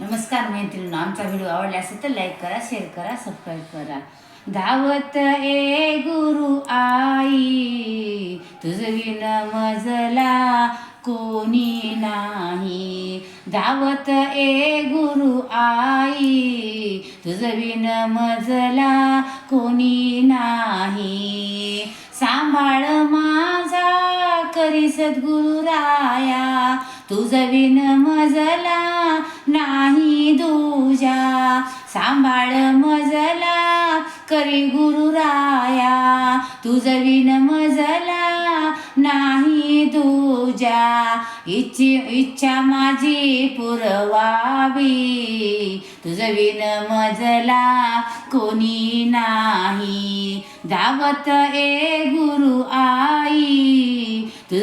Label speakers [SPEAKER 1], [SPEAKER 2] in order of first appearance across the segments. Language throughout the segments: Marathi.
[SPEAKER 1] नमस्कार मैत्रिणी आमचा व्हिडिओ आवडला असेल तर लाईक करा शेअर करा सबस्क्राईब करा. धावत ए गुरु आई तुझ विन मजला कोणी नाही. धावत ए गुरु आई तुझ विन मजला कोणी नाही. सांभाळ सद्गुरुराया राया तुझ विन मजला नाही दुजा. सांभाळ मजला करी गुरु राया तुझ विन मजला नाही दुजा. इच्छी इच्छा माझी पुरवावी तुझ विन मजला कोणी नाही. धावत ए गुरु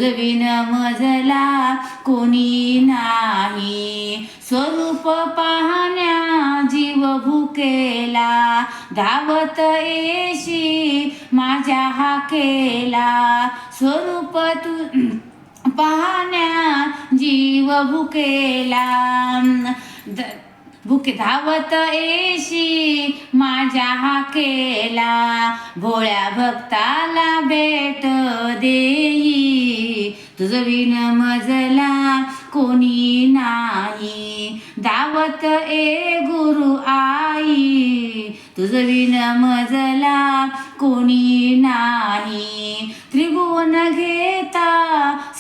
[SPEAKER 1] विन मजला कोणी नाही. स्वरूप पाहण्या जीव भुकेला धावत येशी माझ्या हाकेला. स्वरूप तू पाहण्या जीव भुकेला. द- भुके धावत येशी माझ्या हाकेला. भोळ्या भक्ताला भेट देई. तुझ मजला कोणी नाही. दावत ए गुरु आई तुझ मजला कोणी नाही. त्रिभुवन घेता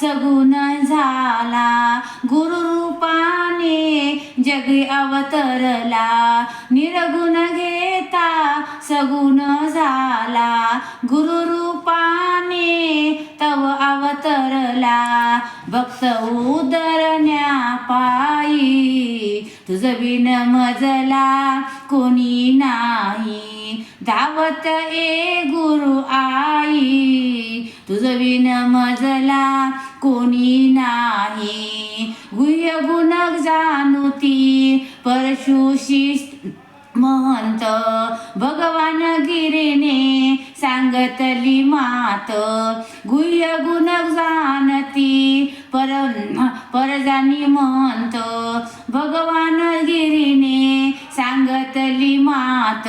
[SPEAKER 1] सगुण झाला गुरु रूपाने जगी अवतरला. निरगुण घेता सगुण झाला गुरु रूपाने तव भक्त उदरण्या पायी तुझ बिन मजला कोणी नाही. धावत ए गुरु आई तुझ बिन मजला कोणी नाही. गुह्य गुणक जाणुती परशुशी महंत भगवान गिरीने सांगतली मात. गुह्य गुणक जा पर परजानी महंत भगवान गिरीने सांगतली मात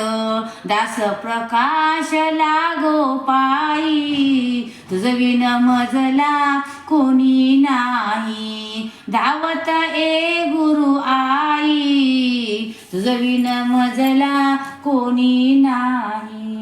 [SPEAKER 1] दास प्रकाश लागो पायी तुझ विन मजला कोणी नाही धावत ए गुरु आई तुझ विन मजला कोणी नाही.